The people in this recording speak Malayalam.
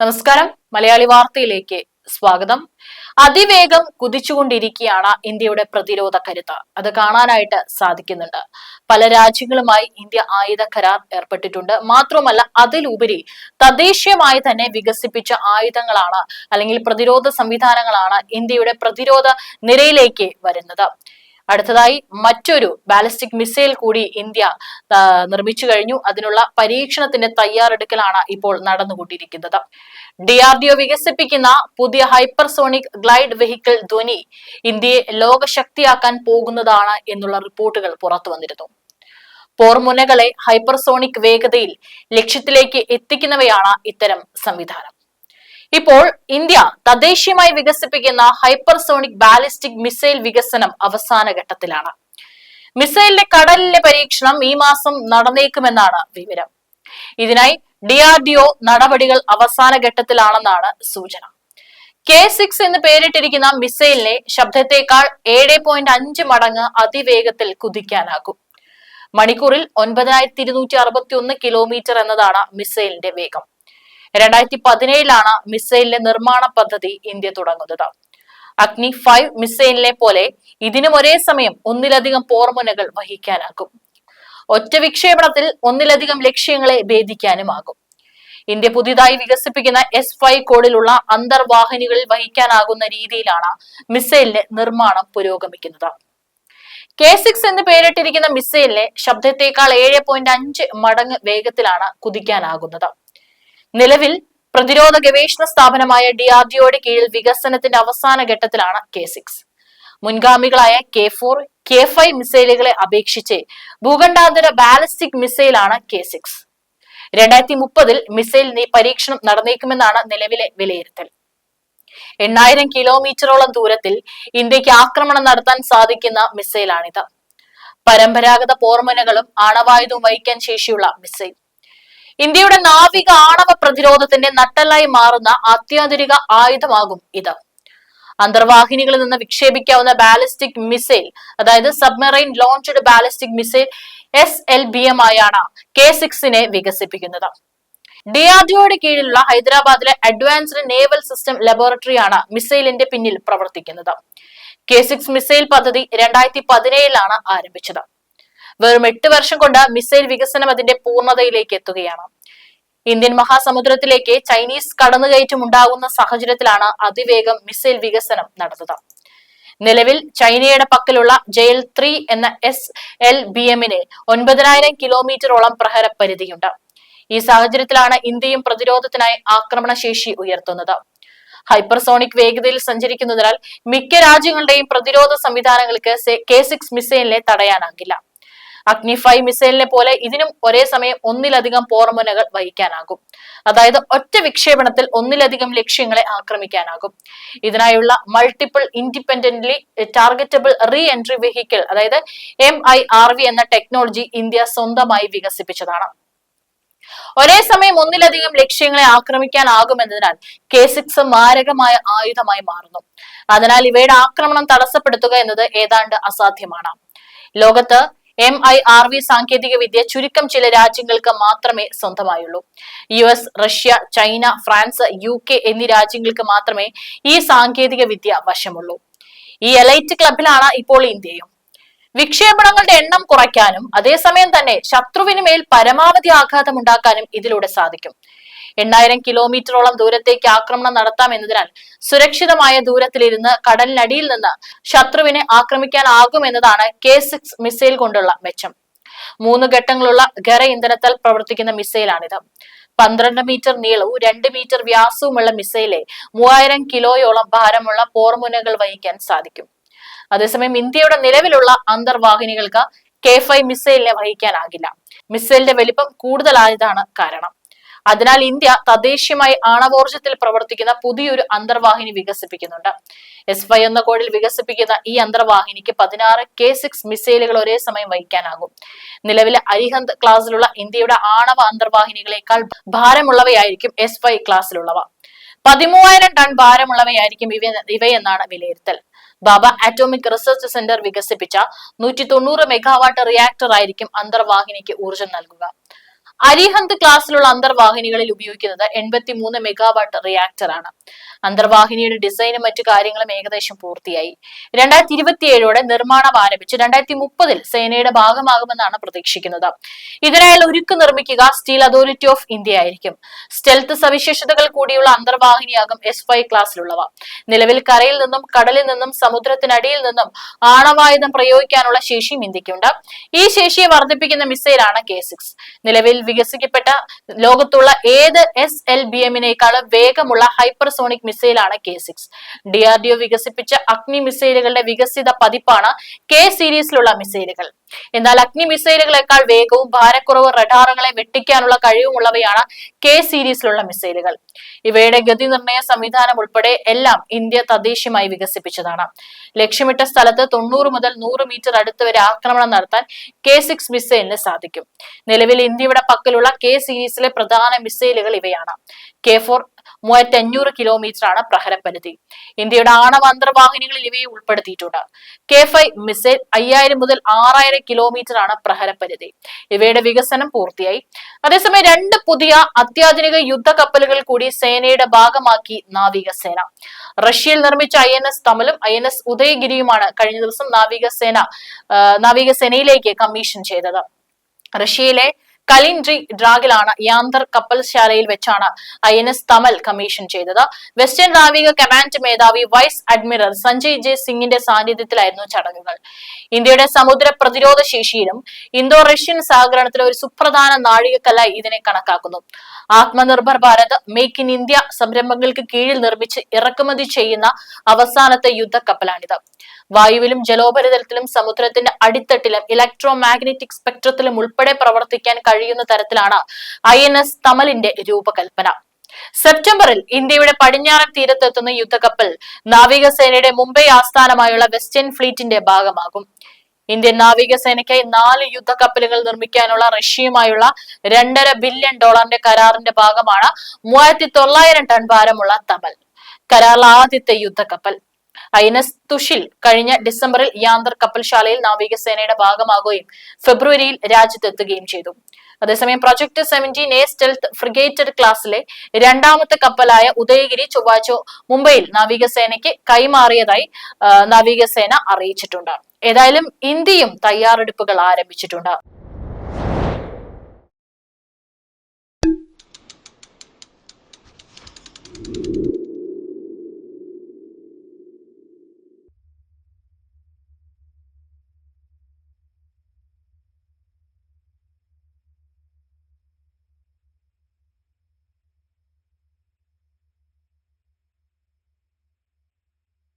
നമസ്കാരം. മലയാളി വാർത്തയിലേക്ക് സ്വാഗതം. അതിവേഗം കുതിച്ചുകൊണ്ടിരിക്കുകയാണ് ഇന്ത്യയുടെ പ്രതിരോധ കരുത്ത്. അത് കാണാനായിട്ട് സാധിക്കുന്നുണ്ട്. പല രാജ്യങ്ങളുമായി ഇന്ത്യ ആയുധ കരാർ ഏർപ്പെട്ടിട്ടുണ്ട്. മാത്രമല്ല അതിലുപരി തദ്ദേശീയമായി തന്നെ വികസിപ്പിച്ച ആയുധങ്ങളാണ് അല്ലെങ്കിൽ പ്രതിരോധ സംവിധാനങ്ങളാണ് ഇന്ത്യയുടെ പ്രതിരോധ നിരയിലേക്ക് വരുന്നത്. അടുത്തതായി മറ്റൊരു ബാലിസ്റ്റിക് മിസൈൽ കൂടി ഇന്ത്യ നിർമ്മിച്ചു കഴിഞ്ഞു. അതിനുള്ള പരീക്ഷണത്തിന്റെ തയ്യാറെടുക്കലാണ് ഇപ്പോൾ നടന്നുകൊണ്ടിരിക്കുന്നത്. ഡി ആർ ഡി ഒ വികസിപ്പിക്കുന്ന പുതിയ ഹൈപ്പർസോണിക് ഗ്ലൈഡ് വെഹിക്കിൾ ധ്വനി ഇന്ത്യയെ ലോകശക്തിയാക്കാൻ പോകുന്നതാണ് എന്നുള്ള റിപ്പോർട്ടുകൾ പുറത്തു വന്നിരുന്നു. പോർമുനകളെ ഹൈപ്പർസോണിക് വേഗതയിൽ ലക്ഷ്യത്തിലേക്ക് എത്തിക്കുന്നവയാണ് ഇത്തരം സംവിധാനം. ഇപ്പോൾ ഇന്ത്യ തദ്ദേശീയമായി വികസിപ്പിക്കുന്ന ഹൈപ്പർസോണിക് ബാലിസ്റ്റിക് മിസൈൽ വികസനം അവസാന ഘട്ടത്തിലാണ്. മിസൈലിന്റെ കടലിലെ പരീക്ഷണം ഈ മാസം നടന്നേക്കുമെന്നാണ് വിവരം. ഇതിനായി ഡിആർഡിഒ നടപടികൾ അവസാന ഘട്ടത്തിലാണെന്നാണ് സൂചന. കെ സിക്സ് എന്ന് പേരിട്ടിരിക്കുന്ന മിസൈലിനെ ശബ്ദത്തേക്കാൾ ഏഴ് പോയിന്റ് അഞ്ച് മടങ്ങ് അതിവേഗത്തിൽ കുതിക്കാനാകും. മണിക്കൂറിൽ ഒൻപതിനായിരത്തി ഇരുന്നൂറ്റി അറുപത്തി ഒന്ന് കിലോമീറ്റർ എന്നതാണ് മിസൈലിന്റെ വേഗം. രണ്ടായിരത്തി പതിനേഴിലാണ് മിസൈലിന്റെ നിർമ്മാണ പദ്ധതി ഇന്ത്യ തുടങ്ങുന്നത്. അഗ്നി ഫൈവ് മിസൈലിനെ പോലെ ഇതിനും ഒരേ സമയം ഒന്നിലധികം പോർമുനകൾ വഹിക്കാനാകും. ഒറ്റ വിക്ഷേപണത്തിൽ ഒന്നിലധികം ലക്ഷ്യങ്ങളെ ഭേദിക്കാനുമാകും. ഇന്ത്യ പുതിയതായി വികസിപ്പിക്കുന്ന എസ് ഫൈവ് കോഡിലുള്ള അന്തർവാഹിനികളിൽ വഹിക്കാനാകുന്ന രീതിയിലാണ് മിസൈലിന്റെ നിർമ്മാണം പുരോഗമിക്കുന്നത്. കെ സിക്സ് എന്ന് പേരിട്ടിരിക്കുന്ന മിസൈലിനെ ശബ്ദത്തേക്കാൾ ഏഴ് പോയിന്റ് അഞ്ച് മടങ്ങ് വേഗത്തിലാണ് കുതിക്കാനാകുന്നത്. നിലവിൽ പ്രതിരോധ ഗവേഷണ സ്ഥാപനമായ ഡിആർഡിഒയുടെ കീഴിൽ വികസനത്തിന്റെ അവസാന ഘട്ടത്തിലാണ് കെ സിക്സ്. മുൻഗാമികളായ കെ ഫോർ കെ ഫൈവ് മിസൈലുകളെ അപേക്ഷിച്ച് ഭൂഖണ്ഡാന്തര ബാലിസ്റ്റിക് മിസൈലാണ് കെ സിക്സ്. രണ്ടായിരത്തി മുപ്പതിൽ മിസൈൽ പരീക്ഷണം നടന്നേക്കുമെന്നാണ് നിലവിലെ വിലയിരുത്തൽ. എണ്ണായിരം കിലോമീറ്ററോളം ദൂരത്തിൽ ഇന്ത്യയ്ക്ക് ആക്രമണം നടത്താൻ സാധിക്കുന്ന മിസൈലാണിത്. പരമ്പരാഗത പോർമനകളും ആണവായുധവും വഹിക്കാൻ ശേഷിയുള്ള മിസൈൽ. ഇന്ത്യയുടെ നാവിക ആണവ പ്രതിരോധത്തിന്റെ നട്ടലായി മാറുന്ന അത്യാധുനിക ആയുധമാകും ഇത്. അന്തർവാഹിനികളിൽ നിന്ന് വിക്ഷേപിക്കാവുന്ന ബാലിസ്റ്റിക് മിസൈൽ അതായത് submarine launched ballistic missile S L B M ആയാണ് കെ സിക്സിനെ വികസിപ്പിക്കുന്നത്. ഡിആർഡിഒയുടെ കീഴിലുള്ള ഹൈദരാബാദിലെ അഡ്വാൻസ്ഡ് നേവൽ സിസ്റ്റം ലബോറട്ടറിയാണ് മിസൈലിന്റെ പിന്നിൽ പ്രവർത്തിക്കുന്നത്. കെ സിക്സ് മിസൈൽ പദ്ധതി രണ്ടായിരത്തി പതിനേഴിലാണ് ആരംഭിച്ചത്. വെറും എട്ട് വർഷം കൊണ്ട് മിസൈൽ വികസനം അതിന്റെ പൂർണതയിലേക്ക് എത്തുകയാണ്. ഇന്ത്യൻ മഹാസമുദ്രത്തിലേക്ക് ചൈനീസ് കടന്നുകയറ്റം ഉണ്ടാകുന്ന സാഹചര്യത്തിലാണ് അതിവേഗം മിസൈൽ വികസനം നടന്നത്. നിലവിൽ ചൈനയുടെ പക്കലുള്ള ജെയിൽ ത്രീ എന്ന എസ് എൽ ബി എമ്മിന് ഒൻപതിനായിരം കിലോമീറ്ററോളം പ്രഹര പരിധിയുണ്ട്. ഈ സാഹചര്യത്തിലാണ് ഇന്ത്യയും പ്രതിരോധത്തിനായി ആക്രമണശേഷി ഉയർത്തുന്നത്. ഹൈപ്പർസോണിക് വേഗതയിൽ സഞ്ചരിക്കുന്നതിനാൽ മിക്ക രാജ്യങ്ങളുടെയും പ്രതിരോധ സംവിധാനങ്ങൾക്ക് കെ സിക്സ് മിസൈലിനെ തടയാനാകില്ല. അഗ്നി ഫൈവ് മിസൈലിനെ പോലെ ഇതിനും ഒരേ സമയം ഒന്നിലധികം പോർമുനകൾ വഹിക്കാനാകും. അതായത് ഒറ്റ വിക്ഷേപണത്തിൽ ഒന്നിലധികം ലക്ഷ്യങ്ങളെ ആക്രമിക്കാനാകും. ഇതിനായുള്ള multiple independently targetable re entry vehicle അതായത് എം ഐ ആർ വി എന്ന ടെക്നോളജി ഇന്ത്യ സ്വന്തമായി വികസിപ്പിച്ചതാണ്. ഒരേ സമയം ഒന്നിലധികം ലക്ഷ്യങ്ങളെ ആക്രമിക്കാനാകുമെന്നതിനാൽ കെ സിക്സ് മാരകമായ ആയുധമായി മാറുന്നു. അതിനാൽ ഇവയുടെ ആക്രമണം തടസ്സപ്പെടുത്തുക എന്നത് ഏതാണ്ട് അസാധ്യമാണ്. ലോകത്ത് എം ഐ ആർ വി സാങ്കേതിക വിദ്യ ചുരുക്കം ചില രാജ്യങ്ങൾക്ക് മാത്രമേ സ്വന്തമായുള്ളൂ. U S Russia China France U K എന്നീ രാജ്യങ്ങൾക്ക് മാത്രമേ ഈ സാങ്കേതിക വിദ്യ വശമുള്ളൂ. ഈ എലൈറ്റ് ക്ലബിലാണ് ഇപ്പോൾ ഇന്ത്യയും. വിക്ഷേപണങ്ങളുടെ എണ്ണം കുറയ്ക്കാനും അതേസമയം തന്നെ ശത്രുവിന് മേൽ പരമാവധി ആഘാതം ഉണ്ടാക്കാനും ഇതിലൂടെ സാധിക്കും. എണ്ണായിരം കിലോമീറ്ററോളം ദൂരത്തേക്ക് ആക്രമണം നടത്താം എന്നതിനാൽ സുരക്ഷിതമായ ദൂരത്തിലിരുന്ന് കടലിനടിയിൽ നിന്ന് ശത്രുവിനെ ആക്രമിക്കാനാകും എന്നതാണ് കെ സിക്സ് മിസൈൽ കൊണ്ടുള്ള മെച്ചം. മൂന്ന് ഘട്ടങ്ങളുള്ള ഖര ഇന്ധനത്താൽ പ്രവർത്തിക്കുന്ന മിസൈലാണിത്. പന്ത്രണ്ട് മീറ്റർ നീളവും രണ്ട് മീറ്റർ വ്യാസവുമുള്ള മിസൈലെ മൂവായിരം കിലോയോളം ഭാരമുള്ള പോർമുനകൾ വഹിക്കാൻ സാധിക്കും. അതേസമയം ഇന്ത്യയുടെ നിലവിലുള്ള അന്തർവാഹിനികൾക്ക് കെ ഫൈവ് മിസൈലിനെ വഹിക്കാനാകില്ല. മിസൈലിന്റെ വലിപ്പം കൂടുതലായതാണ് കാരണം. അതിനാൽ ഇന്ത്യ തദ്ദേശീയമായി ആണവോർജത്തിൽ പ്രവർത്തിക്കുന്ന പുതിയൊരു അന്തർവാഹിനി വികസിപ്പിക്കുന്നുണ്ട്. എസ് വൈ എന്ന കോഡിൽ വികസിപ്പിക്കുന്ന ഈ അന്തർവാഹിനിക്ക് പതിനാറ് കെ സിക്സ് മിസൈലുകൾ ഒരേ സമയം വഹിക്കാനാകും. നിലവിലെ അരിഹന്ത് ക്ലാസ്സിലുള്ള ഇന്ത്യയുടെ ആണവ അന്തർവാഹിനികളെക്കാൾ ഭാരമുള്ളവയായിരിക്കും എസ് വൈ ക്ലാസ്സിലുള്ളവ പതിമൂവായിരം ടൺ ഭാരമുള്ളവയായിരിക്കും ഇവ ഇവയെന്നാണ് വിലയിരുത്തൽ. ബാബ ആറ്റോമിക് റിസർച്ച് സെന്റർ വികസിപ്പിച്ച നൂറ്റി തൊണ്ണൂറ് മെഗാവാട്ട് റിയാക്ടർ ആയിരിക്കും അന്തർവാഹിനിക്ക് ഊർജം നൽകുക. അരിഹന്ത് ക്ലാസ്സിലുള്ള അന്തർവാഹിനികളിൽ ഉപയോഗിക്കുന്നത് എൺപത്തി മൂന്ന് മെഗാവാട്ട് റിയാക്ടറാണ് അന്തർവാഹിനിയുടെ ഡിസൈനും മറ്റു കാര്യങ്ങളും ഏകദേശം പൂർത്തിയായി. രണ്ടായിരത്തി ഇരുപത്തിയേഴോടെ നിർമ്മാണം ആരംഭിച്ച്. രണ്ടായിരത്തി മുപ്പതിൽ സേനയുടെ ഭാഗമാകുമെന്നാണ് പ്രതീക്ഷിക്കുന്നത്. ഇതിനായുള്ള ഒരുക്ക് നിർമ്മിക്കുക സ്റ്റീൽ അതോറിറ്റി ഓഫ് ഇന്ത്യ ആയിരിക്കും. സ്റ്റെൽത്ത് സവിശേഷതകൾ കൂടിയുള്ള അന്തർവാഹിനിയാകും എസ് ഫൈവ് ക്ലാസ്സിലുള്ളവ. നിലവിൽ കരയിൽ നിന്നും കടലിൽ നിന്നും സമുദ്രത്തിനടിയിൽ നിന്നും ആണവായുധം പ്രയോഗിക്കാനുള്ള ശേഷിയും ഇന്ത്യക്കുണ്ട് ഈ ശേഷിയെ വർദ്ധിപ്പിക്കുന്ന മിസൈലാണ് കെ സിക്സ്. നിലവിൽ വികസിക്കപ്പെട്ട ലോകത്തുള്ള ഏത് എസ് എൽ ബി എമ്മിനേക്കാളും വേഗമുള്ള hypersonic മിസൈലാണ് K six. D R D O വികസിപ്പിച്ച അഗ്നി മിസൈലുകളുടെ വികസിത പതിപ്പാണ് കെ സീരീസിലുള്ള മിസൈലുകൾ. എന്നാൽ അഗ്നി മിസൈലുകളെക്കാൾ വേഗവും ഭാരക്കുറവ് റഡാറുകളെ വെട്ടിക്കാനുള്ള കഴിവുമുള്ളവയാണ് കെ സീരീസിലുള്ള മിസൈലുകൾ. ഇവയുടെ ഗതി നിർണയ സംവിധാനം ഉൾപ്പെടെ എല്ലാം ഇന്ത്യ തദ്ദേശീയമായി വികസിപ്പിച്ചതാണ്. ലക്ഷ്യമിട്ട സ്ഥലത്ത് തൊണ്ണൂറ് മുതൽ നൂറ് മീറ്റർ അടുത്ത് വരെ ആക്രമണം നടത്താൻ കെ സിക്സ് മിസൈലിന് സാധിക്കും. നിലവിൽ ഇന്ത്യയുടെ പക്കലുള്ള കെ സീരീസിലെ പ്രധാന മിസൈലുകൾ ഇവയാണ്. കെ ഫോർ മൂവായിരത്തി അഞ്ഞൂറ് കിലോമീറ്റർ ആണ് പ്രഹരപരിധി. ഇന്ത്യയുടെ ആണവ അന്തർവാഹിനികളിൽ ഇവയെ ഉൾപ്പെടുത്തിയിട്ടുണ്ട്. കെ ഫൈവ് മിസൈൽ അയ്യായിരം മുതൽ ആറായിരം കിലോമീറ്റർ ആണ് പ്രഹരപരിധി. ഇവയുടെ വികസനം പൂർത്തിയായി. അതേസമയം രണ്ട് പുതിയ അത്യാധുനിക യുദ്ധ കപ്പലുകൾ കൂടി സേനയുടെ ഭാഗമാക്കി നാവികസേന. റഷ്യയിൽ നിർമ്മിച്ച ഐ എൻ എസ് തമലും ഐ എൻ എസ് ഉദയഗിരിയുമാണ് കഴിഞ്ഞ ദിവസം നാവികസേന നാവികസേനയിലേക്ക് കമ്മീഷൻ ചെയ്തത്. റഷ്യയിലെ കലിൻഡ്രി ഡ്രാഗിലാണ് യാന്തർ കപ്പൽശാലയിൽ വെച്ചാണ് I N S Tamal commission ചെയ്തത്. വെസ്റ്റേൺ നാവിക കമാൻഡ് മേധാവി വൈസ് അഡ്മിറൽ സഞ്ജയ് ജെ സിംഗിന്റെ സാന്നിധ്യത്തിലായിരുന്നു ചടങ്ങുകൾ. ഇന്ത്യയുടെ സമുദ്ര പ്രതിരോധ ശേഷിയിലും ഇന്തോ റഷ്യൻ സഹകരണത്തിലെ ഒരു സുപ്രധാന നാഴികക്കല്ലായി ഇതിനെ കണക്കാക്കുന്നു. Atmanirbhar Bharat make in India സംരംഭങ്ങൾക്ക് കീഴിൽ നിർമ്മിച്ച് ഇറക്കുമതി ചെയ്യുന്ന അവസാനത്തെ യുദ്ധക്കപ്പലാണിത്. വായുവിലും ജലോപരിതലത്തിലും സമുദ്രത്തിന്റെ അടിത്തട്ടിലും ഇലക്ട്രോ മാഗ്നറ്റിക് സ്പെക്ട്രത്തിലും ഉൾപ്പെടെ പ്രവർത്തിക്കാൻ കഴിയുന്ന തരത്തിലാണ് ഐ എൻ എസ് തമലിന്റെ രൂപകൽപ്പന. സെപ്റ്റംബറിൽ ഇന്ത്യയുടെ പടിഞ്ഞാറൻ തീരത്തെത്തുന്ന യുദ്ധക്കപ്പൽ നാവികസേനയുടെ മുംബൈ ആസ്ഥാനമായുള്ള വെസ്റ്റേൺ ഫ്ലീറ്റിന്റെ ഭാഗമാകും. ഇന്ത്യൻ നാവികസേനയ്ക്കായി നാല് യുദ്ധക്കപ്പലുകൾ നിർമ്മിക്കാനുള്ള റഷ്യയുമായുള്ള രണ്ടര ബില്യൺ ഡോളറിന്റെ കരാറിന്റെ ഭാഗമാണ് മൂവായിരത്തി തൊള്ളായിരം ടൺ ഭാരമുള്ള തമൽ കരാറിലെ ആദ്യത്തെ യുദ്ധക്കപ്പൽ. ഐ എൻ എസ് തുഷിൽ കഴിഞ്ഞ ഡിസംബറിൽ യാന്തർ കപ്പൽശാലയിൽ നാവികസേനയുടെ ഭാഗമാകുകയും ഫെബ്രുവരിയിൽ രാജ്യത്തെത്തുകയും ചെയ്തു. അതേസമയം project seventeen A stealth frigated ക്ലാസ്സിലെ രണ്ടാമത്തെ കപ്പലായ ഉദയഗിരി ചൊവ്വാഴ്ച മുംബൈയിൽ നാവികസേനയ്ക്ക് കൈമാറിയതായി നാവികസേന അറിയിച്ചിട്ടുണ്ട്. ഏതായാലും ഇന്ത്യയും തയ്യാറെടുപ്പുകൾ ആരംഭിച്ചിട്ടുണ്ട്.